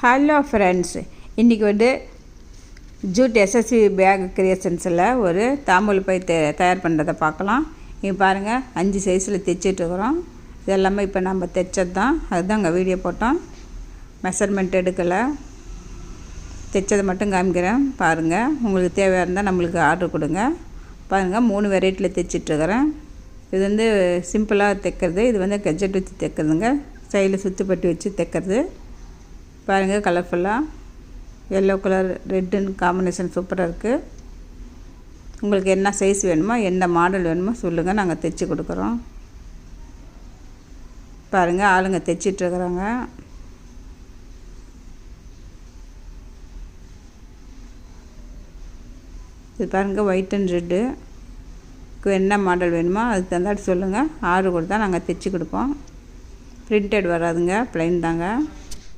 Hello friends இன்றைக்கி வந்து Jude SSC back கிரியேஷன்ஸில் ஒரு தாம்பூல் பை தே தயார் பண்ணுறதை பார்க்கலாம். இங்கே பாருங்கள் அஞ்சு சைஸில் தைச்சிட்ருக்குறோம் இது எல்லாமே இப்போ நம்ம தைச்சது தான் அதுதான் அங்கே வீடியோ போட்டோம். மெஷர்மெண்ட் எடுக்கலை. தைச்சதை மட்டும் காமிக்கிறேன். பாருங்கள் உங்களுக்கு தேவையாக இருந்தால் நம்மளுக்கு ஆர்டர் கொடுங்க. பாருங்கள் மூணு வெரைட்டியில் தைச்சிட்ருக்குறேன் இது வந்து சிம்பிளாக தைக்கிறது. இது வந்து கெஜெட் வச்சு தைக்கிறதுங்க. சைடில் சுற்றுப்பட்டி வச்சு தைக்கிறது. பாருங்கள் கலர்ஃபுல்லாக எல்லோ கலர் ரெட்டுன்னு காம்பினேஷன் சூப்பராக இருக்குது உங்களுக்கு என்ன சைஸ் வேணுமோ எந்த மாடல் வேணுமோ சொல்லுங்கள் நாங்கள் தைச்சி கொடுக்குறோம். பாருங்கள் ஆளுங்க தைச்சிட்ருக்குறாங்க இது பாருங்கள் ஒயிட் அண்ட் ரெட்டு என்ன மாடல் வேணுமோ அதுக்கு தந்தாட்டு சொல்லுங்கள் ஆர்டர் கொடுத்தா நாங்கள் தைச்சி கொடுப்போம். பிரிண்டட் வராதுங்க ப்ளைன் தாங்க.